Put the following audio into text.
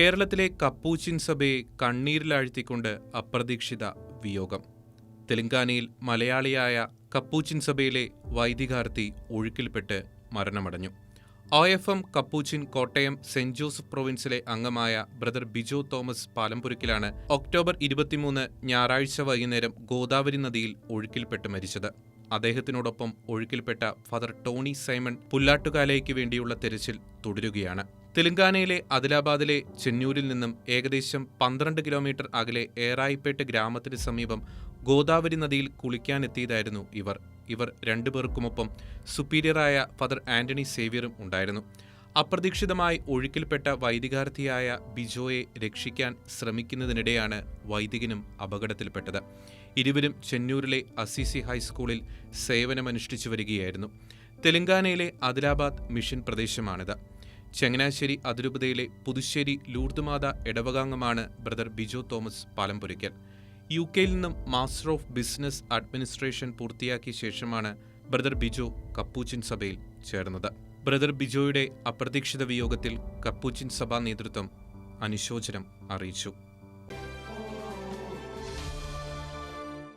കേരളത്തിലെ കപ്പൂച്ചിൻ സഭയെ കണ്ണീരിലാഴ്ത്തിക്കൊണ്ട് അപ്രതീക്ഷിത വിയോഗം. തെലങ്കാനയിൽ മലയാളിയായ കപ്പൂച്ചിൻ സഭയിലെ വൈദികാർത്തി ഒഴുക്കിൽപ്പെട്ട് മരണമടഞ്ഞു. O F M Capuchin Kottayam saint Joseph പ്രൊവിൻസിലെ അംഗമായ ബ്രദർ ബിജോ തോമസ് പാലംപുരക്കിലാണ് ഒക്ടോബർ ഇരുപത്തിമൂന്ന് ഞായറാഴ്ച വൈകുന്നേരം ഗോദാവരി നദിയിൽ ഒഴുക്കിൽപ്പെട്ട് മരിച്ചത്. അദ്ദേഹത്തിനോടൊപ്പം ഒഴുക്കിൽപ്പെട്ട ഫാദർ ടോണി സൈമൺ പുല്ലാട്ടുകാലയ്ക്ക് വേണ്ടിയുള്ള തെരച്ചിൽ തുടരുകയാണ്. തെലങ്കാനയിലെ ആദിലാബാദിലെ ചെന്നൂരിൽ നിന്നും ഏകദേശം പന്ത്രണ്ട് കിലോമീറ്റർ അകലെ ഏറായിപ്പേട്ട് ഗ്രാമത്തിന് സമീപം ഗോദാവരി നദിയിൽ കുളിക്കാനെത്തിയതായിരുന്നു ഇവർ. ഇവർ രണ്ടുപേർക്കുമൊപ്പം സുപ്പീരിയറായ ഫാദർ ആന്റണി സേവ്യറും ഉണ്ടായിരുന്നു. അപ്രതീക്ഷിതമായി ഒഴുക്കിൽപ്പെട്ട വൈദികാർത്ഥിയായ ബിജോയെ രക്ഷിക്കാൻ ശ്രമിക്കുന്നതിനിടെയാണ് വൈദികനും അപകടത്തിൽപ്പെട്ടത്. ഇരുവരും ചെന്നൂരിലെ അസിസി ഹൈസ്കൂളിൽ സേവനമനുഷ്ഠിച്ചു വരികയായിരുന്നു. തെലങ്കാനയിലെ ആദിലാബാദ് മിഷൻ പ്രദേശമാണിത്. ചങ്ങനാശ്ശേരി അതിരൂപതയിലെ പുതുശ്ശേരി ലൂർദുമാത ഇടവകാംഗമാണ് ബ്രദർ ബിജോ തോമസ് പാലംപുരയ്ക്കൽ യു കെയിൽ നിന്നും മാസ്റ്റർ ഓഫ് ബിസിനസ് അഡ്മിനിസ്ട്രേഷൻ പൂർത്തിയാക്കിയ ശേഷമാണ് ബ്രദർ ബിജോ കപ്പൂച്ചിൻ സഭയിൽ ചേർന്നത്. ബ്രദർ ബിജോയുടെ അപ്രതീക്ഷിത വിയോഗത്തിൽ കപ്പൂച്ചിൻ സഭാ നേതൃത്വം അനുശോചനം അറിയിച്ചു